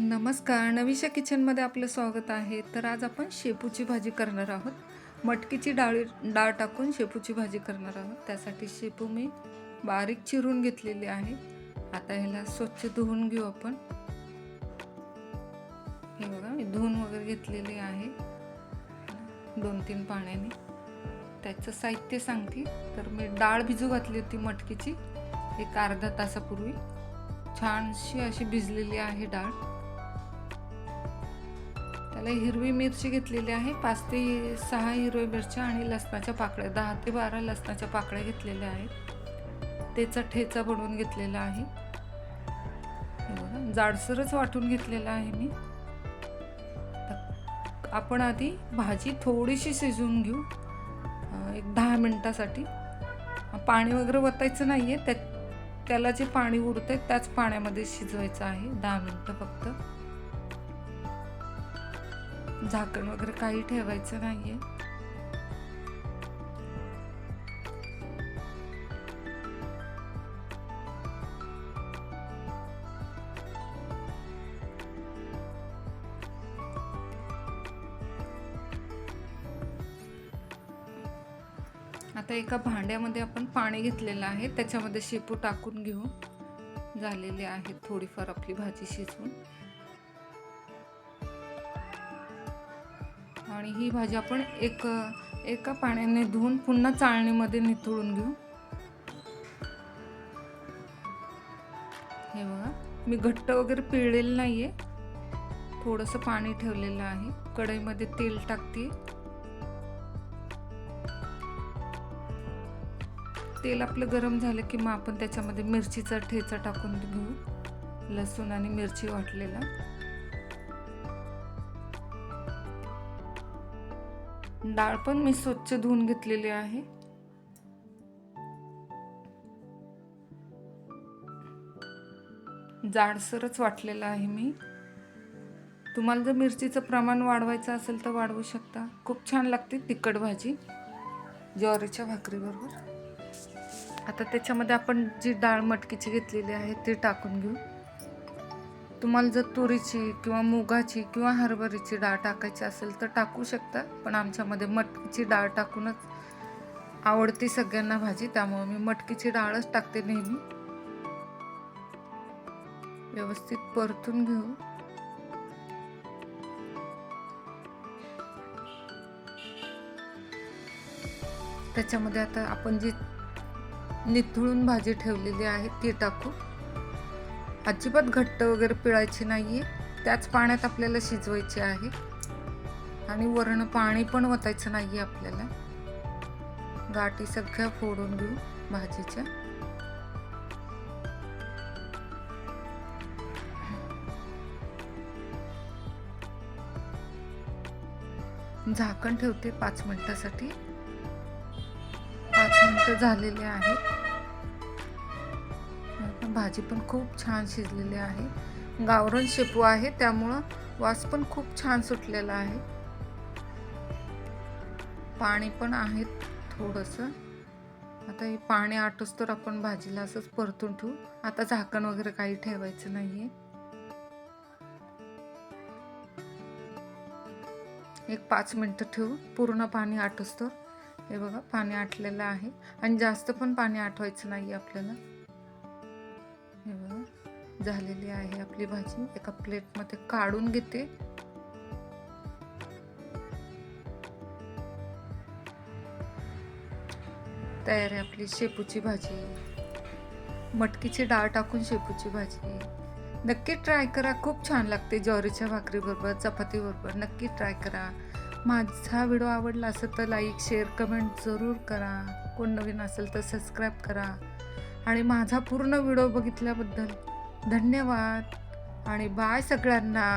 नमस्कार. नविशा किचनमध्ये आपलं स्वागत आहे. तर आज आपण शेपूची भाजी करणार आहोत. मटकीची डाळी डाळ टाकून शेपूची भाजी करणार आहोत. त्यासाठी शेपू मी बारीक चिरून घेतलेली आहे. आता ह्याला स्वच्छ धुवून घेऊ आपण. हे बघा मी धुवून वगैरे घेतलेली आहे. दोन तीन पाण्याने. त्याचं साहित्य सांगते. तर मी डाळ भिजू घातली होती मटकीची. एक अर्धा तासापूर्वी. छानशी अशी भिजलेली आहे डाळ. त्याला हिरवी मिरची घेतलेली आहे. पाच ते सहा हिरव्या मिरच्या आणि लसणाच्या पाकळ्या दहा ते बारा लसणाच्या पाकळ्या घेतलेल्या आहेत. त्याचा ठेचा बनवून घेतलेला आहे. बघा जाडसरच वाटून घेतलेला आहे मी. आपण आधी भाजी थोडीशी शिजवून घेऊ एक दहा मिनटासाठी. पाणी वगैरे वतायचं नाही आहे त्या त्याला जे पाणी उरतं आहे त्याच पाण्यामध्ये शिजवायचं आहे दहा मिनटं फक्त. झाकण वगैरे काही ठेवायचं नाहीये. आता एका भांड्यामध्ये आपण पाणी घेतलेलं आहे. त्याच्यामध्ये शेपू टाकून घेऊ झालेली आहे थोडीफार आपली भाजी शिजवून. आणि ही भाजी आपण एक एका पाण्याने धुवून पुन्हा चाळणीमध्ये निथळून घेऊ. हे बघा मी घट्ट वगैरे पिळलेलं आहे थोडंसं पाणी ठेवलेलं आहे. कढईमध्ये तेल टाकते. तेल आपलं गरम झालं की मग आपण त्याच्यामध्ये मिरचीचा ठेचा टाकून घेऊ. लसूण आणि मिरची वाटलेला. डाळ पण मी स्वच्छ धुवून घेतलेली आहे. जाडसरच वाटलेलं आहे मी. तुम्हाला जर मिरचीचं प्रमाण वाढवायचं असेल तर वाढवू शकता. खूप छान लागते तिखट भाजी. ज्वारीच्या भाकरीबरोबर. आता त्याच्यामध्ये आपण जी डाळ मटकीची घेतलेली आहे ती टाकून घेऊ. तुम्हाला जर तुरीची किंवा मुगाची किंवा हरभऱ्याची डाळ टाकायची असेल तर टाकू शकता पण आमच्यामध्ये मटकीची डाळ टाकूनच आवडते सगळ्यांना भाजी त्यामुळे मी मटकीची डाळच टाकते नेहमी. व्यवस्थित परतून घेऊ. त्याच्यामध्ये आता आपण जी निथळून भाजी ठेवलेली आहे ती टाकू. अजिबात घट्ट वगैरे पिळायची नाही आहे त्याच पाण्यात आपल्याला शिजवायची आहे. आणि वरण पाणी पण वतायचं नाही आहे आपल्याला. गाठी सगळ्या फोडून घेऊ भाजीच्या. झाकण ठेवते पाच मिनिटासाठी. पाच मिनिटं झालेले आहेत. भाजी पण खूप छान शिजलेली आहे. गावरण शेपू आहे त्यामुळं वास पण खूप छान सुटलेला आहे. पाणी पण आहे थोडंसं. आता हे पाणी आटोस तर आपण भाजीला असंच परतून ठेवू. आता झाकण वगैरे काही ठेवायचं नाही आहे एक पाच मिनटं ठेवू. पूर्ण पाणी आटोस तर. हे बघा पाणी आटलेलं आहे. आणि जास्त पण पाणी आठवायचं नाही आपल्याला. हे बघा झालेली आहे आपली भाजी. एका प्लेटमध्ये काढून घेते. तयार आहे आपली शेपूची भाजी. मटकीची डाळ टाकून शेपूची भाजी. नक्की ट्राय करा. खूप छान लागते ज्वारीच्या भाकरीबरोबर चपातीबरोबर. नक्की ट्राय करा. माझा व्हिडिओ आवडला असेल तर लाईक शेअर कमेंट जरूर करा. कोण नवीन असेल तर सबस्क्राईब करा. आणि माझा पूर्ण व्हिडिओ बघितल्याबद्दल धन्यवाद आणि बाय सगळ्यांना.